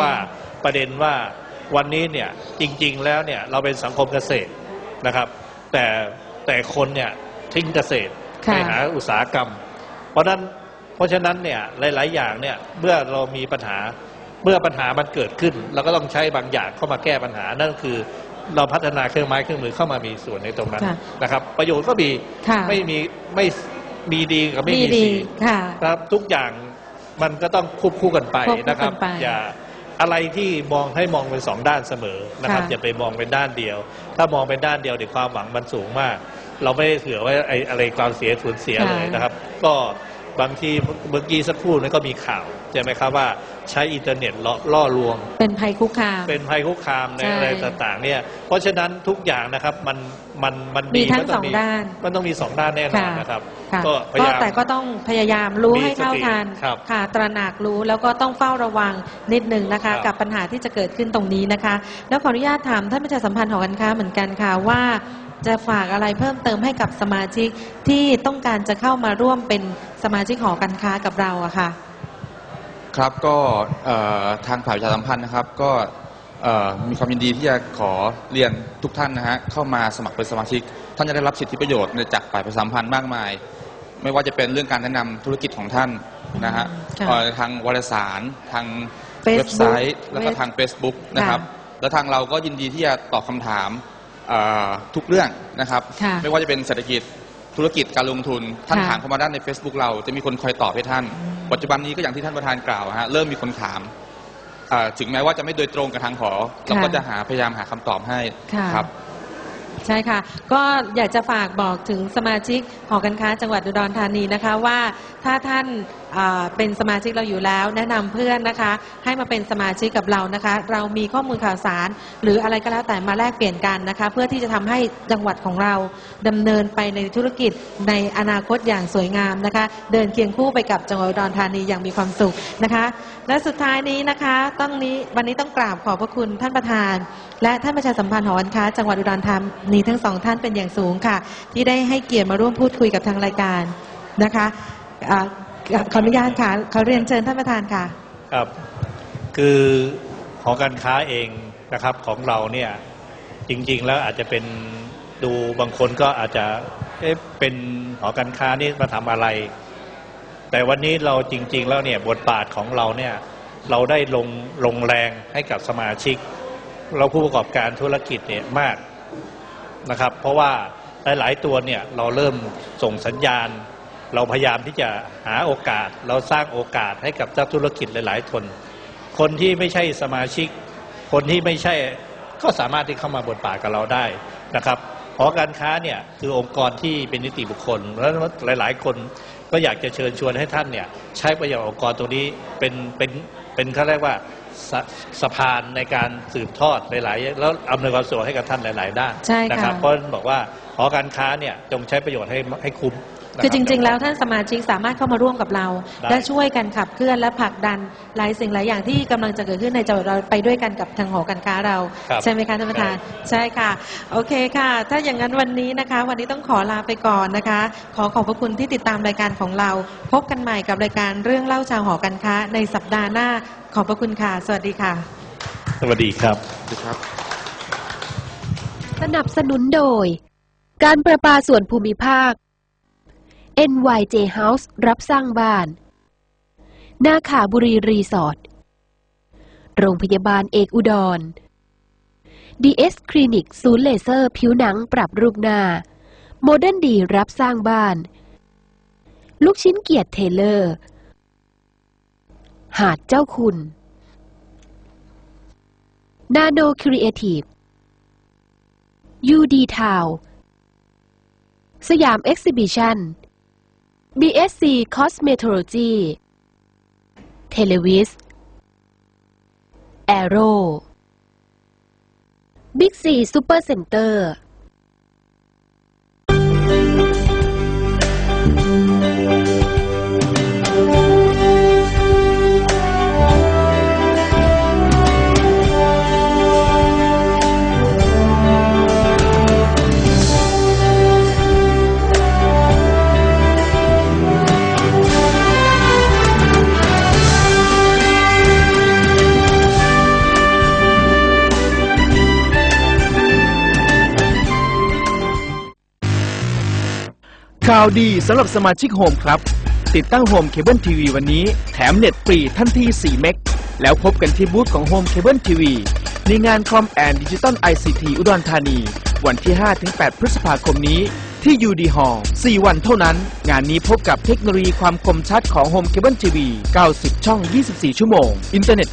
ว่าประเด็นว่าวันนี้เนี่ยจริง ๆ แล้วเนี่ยเราเป็นสังคมเกษตรนะครับ แต่แต่คนเนี่ยทิ้งเกษตรค่ะไปหาอุตสาหกรรม เพราะฉะนั้นเพราะฉะนั้นเนี่ยหลาย ๆ อย่างเนี่ยเมื่อเรามีปัญหาเมื่อปัญหามันเกิดขึ้น เราก็ต้องใช้บางอย่างเข้ามาแก้ปัญหานั่นก็คือเราพัฒนาเครื่องไม้เครื่องมือเข้ามามีส่วนในตรงนั้นค่ะนะครับ ประโยชน์ก็มีค่ะไม่มีไม่มีดีกับไม่มีมีดีสีค่ะครับทุกอย่างมันก็ต้องควบคู่กันไปควบคู่นะครับกันไปอย่า อะไรที่มองให้มองเป็นสองด้านเสมอนะครับค่ะ อย่าไปมองเป็นด้านเดียว ถ้ามองเป็นด้านเดียวเดี๋ยวความหวังมันสูงมาก เราไม่ได้ถือว่าไอ้อะไรความเสียสูญเสียเลยนะครับ ก็ บางทีเมื่อกี้สักครู่นั้นก็มีข่าวใช่ไหมครับว่าใช้อินเทอร์เน็ตล่อล่อลวง เป็นภัยคุกคาม เป็นภัยคุกคามในใช่อะไรต่างๆ เนี่ย เพราะฉะนั้นทุกอย่างนะครับมันมันมันมีทั้งนต้สองด้าน มันต้องมีสองด้านแน่นอนนะครับค่ะก็พก็ยายามแต่ก็ต้องพยายามรู้มีให้เท่าสติทันครับค่ะตระหนักรู้แล้วก็ต้องเฝ้าระวังนิดหนึ่งนะคะครับกับปัญหาที่จะเกิดขึ้นตรงนี้นะคะ แล้วขออนุญาตถามท่านประชาสัมพันธ์หอการค้าเหมือนกันค่ะว่า จะฝากอะไรเพิ่มเติมให้กับสมาชิกที่ต้องการจะเข้ามาร่วมเป็นสมาชิกหอการค้ากับเราอะค่ะ ครับก็เอ่อทางฝ่ายประชาสัมพันธ์นะครับ ก็เอ่อมีความยินดีที่จะขอเรียนทุกท่านนะฮะเข้ามาสมัครเป็นสมาชิก ท่านจะได้รับสิทธิประโยชน์จากฝ่ายประชาสัมพันธ์มากมาย ไม่ว่าจะเป็นเรื่องการแนะนำธุรกิจของท่านนะฮะค่ะเอ่อทางวารสารทาง Facebook เว็บไซต์ แล้วก็ทาง Facebook นะครับค่ะแล้วทางเราก็ยินดีที่จะตอบคำถามเอ่อ ทุกเรื่องนะครับค่ะไม่ว่าจะเป็นเศรษฐกิจธุรกิจการลงทุนท่านค่ะถามเข้ามาด้านใน Facebook เราจะมีคนคอยตอบให้ท่าน ปัจจุบันนี้ก็อย่างที่ท่านประธานกล่าวฮะเริ่มมีคนถามอ่าถึงแม้ว่าจะไม่โดยตรงกับทางหอเราก็จะหาพยายามหาคำตอบให้ค่ะครับใช่ค่ะ ก็อยากจะฝากบอกถึงสมาชิกหอการค้าจังหวัดอุดรธานีนะคะว่าถ้าท่านอ่า เป็นสมาชิกเราอยู่แล้ว แนะนำเพื่อนนะคะ ให้มาเป็นสมาชิกกับเรานะคะ เรามีข้อมูลข่าวสาร หรืออะไรก็แล้วแต่มาแลกเปลี่ยนกันนะคะ เพื่อที่จะทำให้จังหวัดของเราดำเนินไปในธุรกิจในอนาคตอย่างสวยงามนะคะ เดินเคียงคู่ไปกับจังหวัดอุดรธานีอย่างมีความสุขนะคะ และสุดท้ายนี้นะคะต้องนี้วันนี้ต้องกราบขอบพระคุณท่านประธาน และท่านประชาสัมพันธ์หอการค้าจังหวัดอุดรธานีทั้งสองท่านเป็นอย่างสูงค่ะ ที่ได้ให้เกียรติมาร่วมพูดคุยกับทางรายการนะคะอ่า ขออนุญาตค่ะขอเรียนเชิญท่านประธานค่ะ ครับ คือหอการค้าเองนะครับของเราเนี่ยจริง ๆ แล้วอาจจะเป็นดูบางคนก็อาจจะเอ๊ะเป็นหอการค้านี่มาทำอะไร แต่วันนี้เราจริง ๆ แล้วเนี่ยบทบาทของเราเนี่ยเราได้ลงลงแรงให้กับสมาชิก เราผู้ประกอบการธุรกิจเนี่ยมากนะครับ เพราะว่าหลาย ๆ ตัวเนี่ยเราเริ่มส่งสัญญาณ เราพยายามที่จะหาโอกาส เราสร้างโอกาสให้กับเจ้าธุรกิจหลาย ๆ คน คนที่ไม่ใช่สมาชิก คนที่ไม่ใช่ก็สามารถที่เข้ามาบทบาทกับเราได้นะครับหอการค้าเนี่ยคือองค์กรที่เป็นนิติบุคคลแล้วหลาย ๆ คนก็อยากจะเชิญชวนให้ท่านเนี่ยใช้ประโยชน์องค์กรตรงนี้เป็นเป็นเป็นเขาเรียกว่าสะสะพานในการสืบทอดหลาย ๆ แล้วอำนวยความสะดวกให้กับท่านหลาย ๆ ด้านใช่ค่ะ นะครับเพราะฉะนั้นบอกว่าหอการค้าเนี่ยจงใช้ประโยชน์ให้ให้คุ้มนะ คือรับจริง ๆ แล้วท่านสมาชิกสามารถเข้ามาร่วมกับเราได้และช่วยกันขับเคลื่อนและผลักดันหลายสิ่งหลายอย่างที่กำลังจะเกิดขึ้นในจังหวัดเราไปด้วยกันกับทางหอการค้าเราครับใช่ไหมคะท่านประธานใช่ค่ะ โอเคค่ะ ถ้าอย่างนั้นวันนี้นะคะ วันนี้ต้องขอลาไปก่อนนะคะ ขอขอบพระคุณที่ติดตามรายการของเรา พบกันใหม่กับรายการเรื่องเล่าชาวหอการค้า ในสัปดาห์หน้าขอบพระคุณค่ะ สวัสดีค่ะ สวัสดีครับครับ สนับสนุนโดย การประปาส่วนภูมิภาค NYJ House รับสร้างบ้าน นาขาบุรีรีสอร์ท โรงพยาบาลเอกอุดร DS คลินิกศูนย์เลเซอร์ผิวหนังปรับรูปหน้า โมเดิร์นดีรับสร้างบ้าน ลูกชิ้นเกียรติเทเลอร์ หาดเจ้าคุณ นาโนครีเอทีฟ UD Town สยามเอ็กซิบิชัน BSC Cosmetology Televis Aero Big C Super Center ข่าวดีสำหรับสมาชิกโฮมครับ ติดตั้งโฮมเคเบิลทีวีวันนี้แถมเน็ตฟรีทันที 4 เมก แล้วพบกันที่บูธของโฮมเคเบิลทีวีในงานคอมแอนดิจิตอลไอซีทีอุดรธานี วันที่ 5-8 พฤษภาคมนี้ที่ยูดีฮอล4วันเท่านั้น งานนี้พบกับเทคโนโลยีความคมชัดของโฮมเคเบิลทีวี90 ช่อง 24 ชั่วโมง อินเทอร์เน็ต